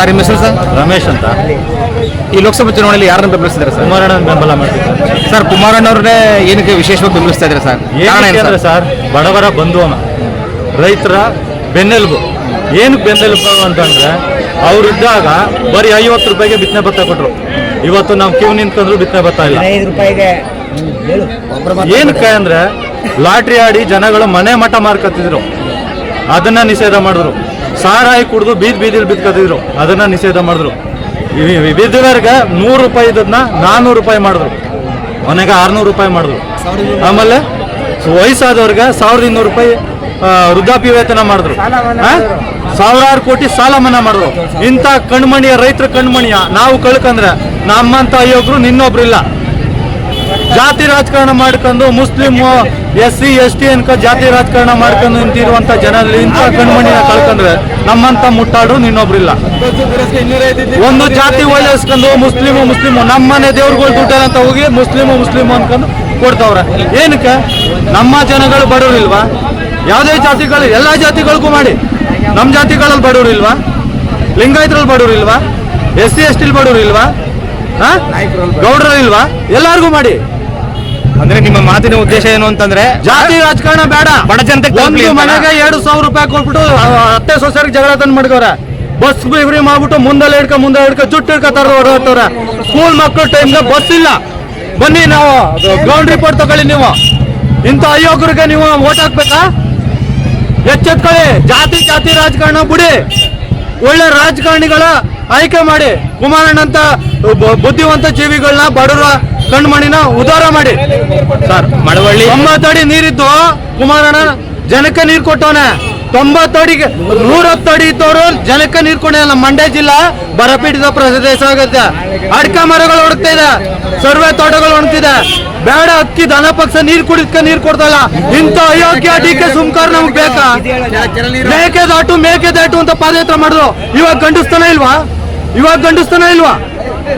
Sir ನಿಮ್ಮ ಹೆಸರು sir? Ramesh ಅಂತ. ಈ ಲೋಕಸಭಾ ಚುನಾವಣೆಯಲ್ಲಿ ಯಾರನ್ನ ಬೆಂಬಲಿಸಿದ್ರೆ ಸರ್? ಕುಮಾರಣ್ಣ ಬೆಂಬಲ ಮಾಡ್ತಿದ್ದಾರೆ ಸರ್ ಕುಮಾರಣ್ಣವ್ರನ್ನೇ ಏನಕ್ಕೆ ವಿಶೇಷವಾಗಿ ಬೆಂಬಲಿಸ್ತಾ ಇದ್ದಾರೆ ಸರ್ ಕಾರಣ ಏನಕ್ಕೆ ಏನು ಸರ್? ಸರ್ ಬಡವರ ಬಂಧುವನ. ರೈತರ ಬೆನ್ನೆಲುಬು. ಏನು ಬೆನ್ನೆಲುಬು ಅಂತಂದ್ರೆ ಅವ್ರಿದ್ದಾಗ ಬರೀ ಐವತ್ತು ರೂಪಾಯಿಗೆ ಬಿತ್ತನೆ ಭತ್ತ ಕೊಟ್ರು. ಇವತ್ತು ನಾವು ಕ್ಯೂ ನಿಂತ್ಕೊಂಡ್ರು ಬಿತ್ತನೆ ಭತ್ತ ಇಲ್ಲ. ಐದು ರೂಪಾಯಿಗೆ ಹೇಳು ಏನಕ್ಕೆ ಅಂದ್ರೆ ಲಾಟ್ರಿ ಆಡಿ ಜನಗಳು ಮನೆ ಮಠ ಮಾರ್ಕತ್ತಿದ್ರು. ಅದನ್ನ ನಿಷೇಧ ಮಾಡಿದ್ರು. ಸಾರಾಯಿ ಕುಡಿದು ಬೀದಿ ಬೀದಿಲಿ ಬಿತ್ಕತ್ತಿದ್ರು. ಅದನ್ನ ನಿಷೇಧ ಮಾಡಿದ್ರು. ವಿಧವರಿಗೆ ನೂರು ರೂಪಾಯಿ ಇದನ್ನ ನಾನ್ನೂರು ರೂಪಾಯಿ ಮಾಡಿದ್ರು. ಮನೆಗೆ ಆರ್ನೂರು ರೂಪಾಯಿ ಮಾಡಿದ್ರು. ಆಮೇಲೆ ವಯಸ್ಸಾದವ್ರಿಗೆ ಸಾವಿರದ ಇನ್ನೂರು ರೂಪಾಯಿ ವೃದ್ಧಾಪ್ಯ ವೇತನ ಮಾಡಿದ್ರು? ಸಾವಿರಾರು ಕೋಟಿ ಸಾಲ ಮನ್ನಾ ಮಾಡಿದ್ರು. ಇಂಥ ಕಣ್ಮಣಿಯ ರೈತರ ಕಣ್ಮಣಿಯ ನಾವು ಕಳ್ಕಂದ್ರೆ ನಮ್ಮಂತ ಅಯೋಗ್ರು ನಿನ್ನೊಬ್ರು ಇಲ್ಲ. ಜಾತಿ ರಾಜಕಾರಣ ಮಾಡ್ಕೊಂಡು Muslim S C S T ಅನ್ಕ ಜಾತಿ ರಾಜಕಾರಣ ಮಾಡ್ಕೊಂಡು ನಿಂತಿರುವಂತ ಜನರಲ್ಲಿ ಇಂಥ ಕಣ್ಮಣಿನ ಕಳ್ಕೊಂಡ್ರೆ ನಮ್ಮಂತ ಮುಟ್ಟಾಡು ನಿನ್ನೊಬ್ರಿಲ್ಲ. ಒಂದು ಜಾತಿ ಓಲೈಸ್ಕೊಂಡು ಮುಸ್ಲಿಮು ಮುಸ್ಲಿಮು, ನಮ್ಮನೆ ದೇವ್ರುಗಳು ದುಡ್ಡಲ್ಲ ಅಂತ ಹೋಗಿ ಮುಸ್ಲಿಮು ಮುಸ್ಲಿಮ್ ಅನ್ಕೊಂಡು ಕೊಡ್ತಾವ್ರೆ. ಏನಕ್ಕೆ? ನಮ್ಮ ಜನಗಳು ಬಡವರಿಲ್ವಾ? ಯಾವುದೇ ಜಾತಿಗಳು, ಎಲ್ಲ ಜಾತಿಗಳಿಗೂ ಮಾಡಿ. ನಮ್ಮ ಜಾತಿಗಳಲ್ಲಿ ಬಡವರಿಲ್ವಾ? ಲಿಂಗಾಯತರಲ್ಲಿ ಬಡವರಿಲ್ವಾ? ಎಸ್ ಸಿ ಎಸ್ ಟಿಲ್ ಬಡವರಿಲ್ವಾ ಗೌಡ್ರಲ್ಲಿಲ್ವಾ? ಎಲ್ಲರಿಗೂ ಮಾಡಿ. ಅಂದ್ರೆ ನಿಮ್ಮ ಮಾತಿನ ಉದ್ದೇಶ ಏನು ಅಂತಂದ್ರೆ ಜಾತಿ ರಾಜಕಾರಣ ಬೇಡ. ಬಡ ಜನತೆ ಒಂದು ಮನೆಗೆ ಎರಡು ಸಾವಿರ ರೂಪಾಯಿ ಕೊಟ್ಬಿಟ್ಟು ಅತ್ತೆ ಸೊಸೆರಿಗೆ ಜಗಳ ತಂದು ಮಾಡ್ಕೋರ ಬಸ್ ಫ್ರೀ ಮಾಡ್ಬಿಟ್ಟು ಮುಂದೆ ಹಿಡ್ಕ ಮುಂದೆ ಹಿಡ್ಕ ಜುಟ್ಟು ತರ ಹೊರಟವ್ರ. ಸ್ಕೂಲ್ ಮಕ್ಕಳು ಟೈಮ್ಗೆ ಬಸ್ ಇಲ್ಲ. ಬನ್ನಿ ನಾವು ಗ್ರೌಂಡ್ ರಿಪೋರ್ಟ್ ತಗೊಳ್ಳಿ ನೀವು. ಇಂಥ ಅಯೋಗ್ರಿಗೆ ನೀವು ಓಟ್ ಹಾಕ್ಬೇಕಾ? ಎಚ್ಚೆತ್ಕೊಳ್ಳಿ. ಜಾತಿ ಜಾತಿ ರಾಜಕಾರಣ ಬಿಡಿ. ಒಳ್ಳೆ ರಾಜಕಾರಣಿಗಳ ಆಯ್ಕೆ ಮಾಡಿ. ಕುಮಾರಣ್ಣ ಅಂತ ಬುದ್ಧಿವಂತ ಜೀವಿಗಳನ್ನ ಬಡವರ ಕಣ್ಮಣಿನ ಉದಾರ ಮಾಡಿ. ಸರ್ ಮಳವಳ್ಳಿ ತೊಂಬತ್ತಡಿ ನೀರಿದ್ದು ಕುಮಾರಣ್ಣ ಜನಕ್ಕೆ ನೀರು ಕೊಟ್ಟವನೆ. ತೊಂಬತ್ತಡಿಗೆ ನೂರತ್ತಡಿ ಇದ್ದವರು ಜನಕ್ಕೆ ನೀರು ನಮ್ಮ ಮಂಡ್ಯ ಜಿಲ್ಲಾ ಬರಪೀಡಿತ ಪ್ರದೇಶ ಆಗುತ್ತೆ. ಅಡ್ಕ ಮರಗಳು ಒಣಗ್ತಾ ಇದೆ. ಸರ್ವೆ ತೋಟಗಳು ಒಣಗ್ತಿದೆ. ಬೇಡ ಅಕ್ಕಿ ದನ ಪಕ್ಷ ನೀರು ಕುಡಿದ್ಕ ನೀರು ಕೊಡ್ತಲ್ಲ. ಇಂಥ ಅಯೋಗ್ಯ ಡಿ ಕೆ ಸುಮ್ಕಾರ್ ನಮ್ಗೆ ಬೇಕಾ? ಮೇಕೆ ದಾಟು ಮೇಕೆ ದಾಟು ಅಂತ ಪಾದಯಾತ್ರೆ ಮಾಡಿದ್ರು. ಇವಾಗ ಗಂಡಸ್ತನ ಇಲ್ವಾ? ಇವಾಗ ಗಂಡಸ್ತನ ಇಲ್ವಾ?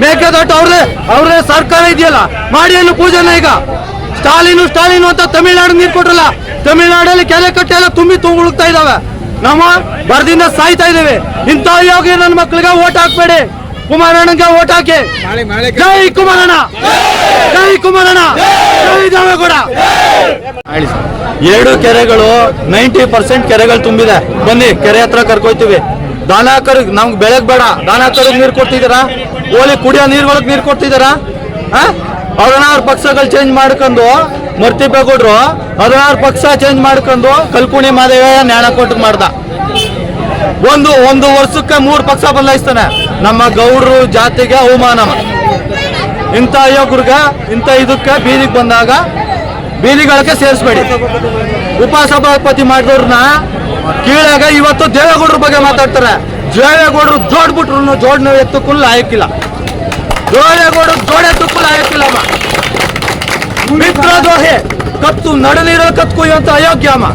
ಮೇಕೆದಾಟು ಅವ್ರದೇ ಅವ್ರದೇ ಸರ್ಕಾರ ಇದೆಯಲ್ಲ ಮಾಡಿ ಏನು ಪೂಜೆನ ಈಗ. ಸ್ಟಾಲಿನು ಸ್ಟಾಲಿನು ಅಂತ ತಮಿಳ್ನಾಡು ನೀರು ಕೊಟ್ರಲ್ಲ ತಮಿಳ್ನಾಡಲ್ಲಿ ಕೆರೆ ಕಟ್ಟೆ ಎಲ್ಲ ತುಂಬಿ ತುಂಬುಳುತ್ತಾ ಇದಾವೆ ನಮ್ಮ ಬರದಿಂದ ಸಾಯ್ತಾ ಇದ್ದೇವೆ. ಇಂಥ ಯೋಗಿ ನನ್ನ ಮಕ್ಕಳಿಗೆ ಓಟ್ ಹಾಕ್ಬೇಡಿ. ಕುಮಾರಣ್ಣಗೆ ಓಟ್ ಹಾಕಿ. ಜೈ ಕುಮಾರಣ್ಣ. ಜೈ ಕುಮಾರಣ್ಣ. ಜೈ ದೇವೇಗೌಡ. ಎರಡು ಕೆರೆಗಳು ನೈಂಟಿ ಪರ್ಸೆಂಟ್ ಕೆರೆಗಳು ತುಂಬಿದೆ. ಬನ್ನಿ ಕೆರೆ ಹತ್ರ ಕರ್ಕೊಯ್ತೀವಿ. ದನ ಕರು ನಮ್ಗೆ ಬೆಳಗ್ ಬೇಡ. ದನ ಕರುಗ್ ನೀರು ಕೊಡ್ತಿದ್ದೀರಾ ಓಲಿ ಕುಡಿಯೋ ನೀರುಗಳಿಗೆ ನೀರು ಕೊಡ್ತಿದ್ದೀರಾ ಹದಿನಾರು ಪಕ್ಷಗಳು ಚೇಂಜ್ ಮಾಡ್ಕೊಂಡು ಮರ್ತಿಬೇಕೊಡ್ರು ಹದಿನಾರು ಪಕ್ಷ ಚೇಂಜ್ ಮಾಡ್ಕೊಂಡು ಕಲ್ಕುಣಿ ಮಾದೇವಯ್ಯ ನ್ಯಾಣ ಕೊಟ್ಟು ಮಾಡ್ದ. ಒಂದು ಒಂದು ವರ್ಷಕ್ಕೆ ಮೂರು ಪಕ್ಷ ಬದಲಾಯಿಸ್ತಾನೆ. ನಮ್ಮ ಗೌಡ್ರು ಜಾತಿಗೆ ಅವಮಾನ ಇಂಥ ಯುವಕರಿಗೆ ಇಂಥ ಇದಕ್ಕೆ ಬೀದಿಗೆ ಬಂದಾಗ ಬೀದಿಗಳಿಗೆ ಸೇರಿಸ್ಬೇಡಿ. ಉಪಸಭಾಪತಿ ಮಾಡಿದವ್ರನ್ನ ಕೀಳಾಗ ಇವತ್ತು ದೇವೇಗೌಡರ ಬಗ್ಗೆ ಮಾತಾಡ್ತಾರೆ. ದೇವೇಗೌಡರು ಜೋಡ್ಬಿಟ್ರು ಜೋಡ್ನ ಎತ್ತಕ್ಕೂ ಲಾಯಕ್ಕಿಲ್ಲ ದೇವೇಗೌಡರು ಜೋಡ್ ಎತ್ತಕ್ಕೂ ಮಿತ್ರ ದೋಹೆ ಕತ್ತು ನಡಲಿರೋ ಕತ್ತು ಕುಯ್ಯುವಂತ ಅಯೋಗ್ಯ ಅಮ್ಮ.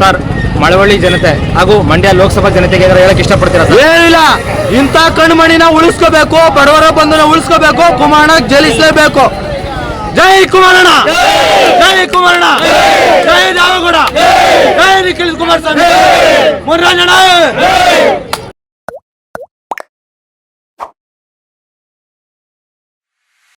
ಸರ್ ಮಳವಳ್ಳಿ ಜನತೆ ಹಾಗೂ ಮಂಡ್ಯ ಲೋಕಸಭಾ ಜನತೆಗೆ ಹೇಳಕ್ ಇಷ್ಟಪಡ್ತೀರಾ ಏನಿಲ್ಲ. ಇಂಥ ಕಣ್ಮಣಿನ ಉಳಿಸ್ಕೋಬೇಕು ಬಡವರ ಬಂಧನ ಉಳಿಸ್ಕೋಬೇಕು ಕುಮಾರನ ಗೆಲ್ಲಿಸಲೇಬೇಕು ಜೈ ಕುಮಾರಣ್ಣ ಜೈ ಕುಮಾರಣ್ಣ ಜೈ ದೇವೇಗೌಡ ಜೈ ನಿಖಿಲ್ ಕುಮಾರಸ್ವಾಮಿ ಮುನ್ರಾಜಣ್ಣ